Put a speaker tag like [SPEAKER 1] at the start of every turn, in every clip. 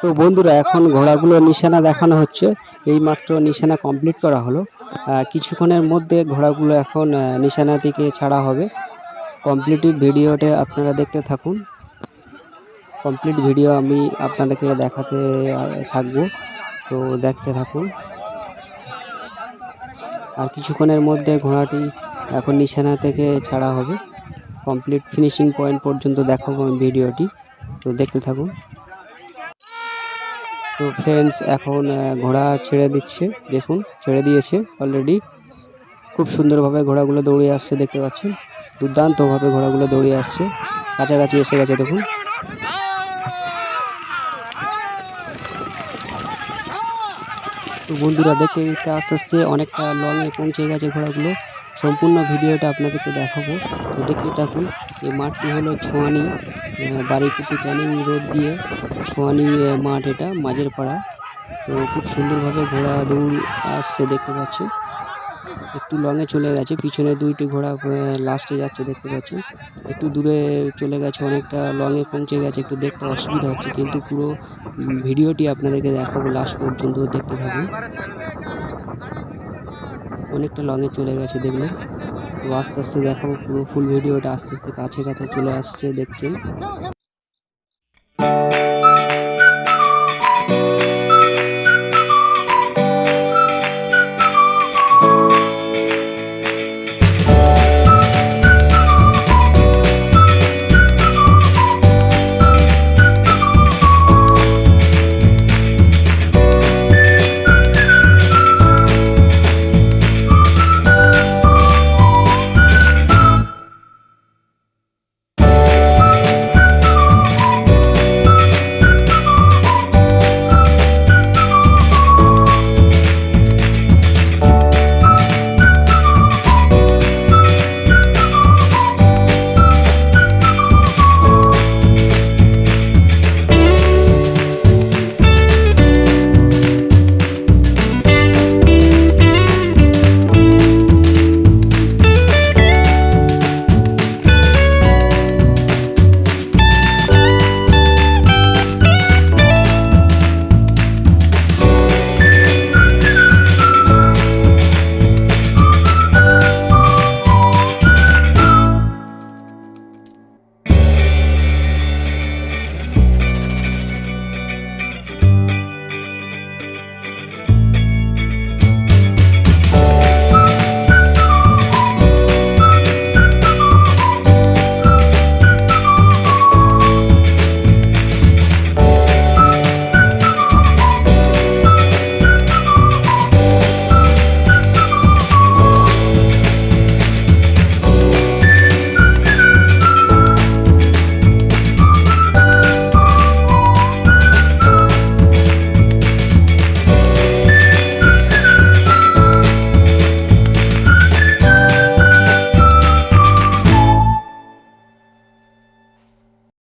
[SPEAKER 1] তো বন্ধুরা, এখন ঘোড়াগুলো নিশানা দেখানো হচ্ছে। এই মাত্র নিশানা কমপ্লিট করা হলো। কিছুক্ষণের মধ্যে ঘোড়াগুলো এখন নিশানা থেকে ছাড়া হবে। কমপ্লিট ভিডিওটা আপনারা দেখতে থাকুন। কমপ্লিট ভিডিও আমি আপনাদেরকে দেখাতে থাকব। তো দেখতে থাকুন। আর কিছুক্ষণের মধ্যে ঘোড়াটি এখন নিশানা থেকে ছাড়া হবে। কমপ্লিট ফিনিশিং পয়েন্ট পর্যন্ত দেখাবো আমি ভিডিওটি। তো দেখতে থাকুন। তো ফ্রেন্ডস এখন ঘোড়া ছেড়ে দিচ্ছে। দেখুন, ছেড়ে দিয়েছে অলরেডি খুব সুন্দরভাবে ঘোড়াগুলো দৌড়ে আসছে, দেখতে পাচ্ছেন? দুর্দান্তভাবে ঘোড়াগুলো দৌড়ে আসছে। কাছাকাছি এসে গেছে, দেখুন। তো বন্ধুরা, দেখতে আস্তে আস্তে অনেকটা লংয়ে পৌঁছে গেছে ঘোড়াগুলো। সম্পূর্ণ ভিডিওটা আপনাদেরকে দেখাবো। তো দেখতে থাকুন, এই মাঠটি হলো ছোঁয়ানি বাড়িপুটি ক্যানিং রোড দিয়ে ছোঁয়ানি মাঠ এটা, মাঝের পাড়া। তো খুব সুন্দরভাবে ঘোড়া দৌড় আসছে দেখতে পাচ্ছি একটু লংয়ে চলে গেছে, পিছনে দুইটি ঘোড়া লাস্টে যাচ্ছে দেখতে পাচ্ছি একটু দূরে চলে গেছে, অনেকটা লংয়ে পৌঁছে গেছে, একটু দেখতে অসুবিধা হচ্ছে, কিন্তু পুরো ভিডিওটি আপনাদেরকে দেখাবো লাস্ট পর্যন্ত দেখতে থাকুন। অনেকটা লংয়ে চলে গেছে দেখলে তো আস্তে আস্তে দেখাবো পুরো ফুল ভিডিওটা আস্তে আস্তে কাছে কাছে চলে আসছে, দেখছেন।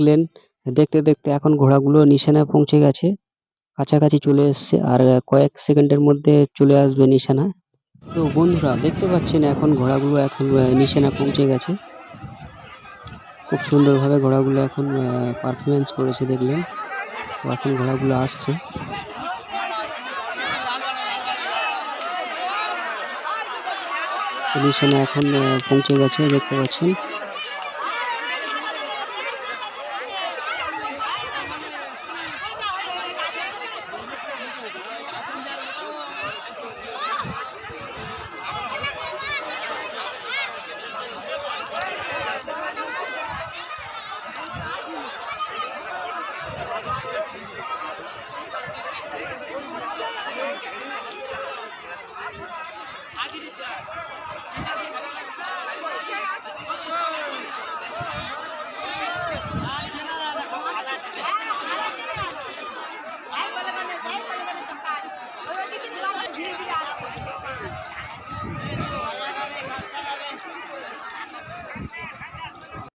[SPEAKER 1] দেখলেন, দেখতে দেখতে এখন ঘোড়াগুলো নিশানায় পৌঁছে গেছে। কাছাকাছি চলে এসছে আর কয়েক সেকেন্ডের মধ্যে চলে আসবে নিশানা। তো বন্ধুরা, দেখতে পাচ্ছেন এখন ঘোড়াগুলো এখন নিশানা পৌঁছে গেছে। খুব সুন্দরভাবে ঘোড়াগুলো এখন পারফরমেন্স করেছে দেখলেন। তো এখন ঘোড়াগুলো আসছে। নিশানা এখন পৌঁছে গেছে, দেখতে পাচ্ছেন। Thank you.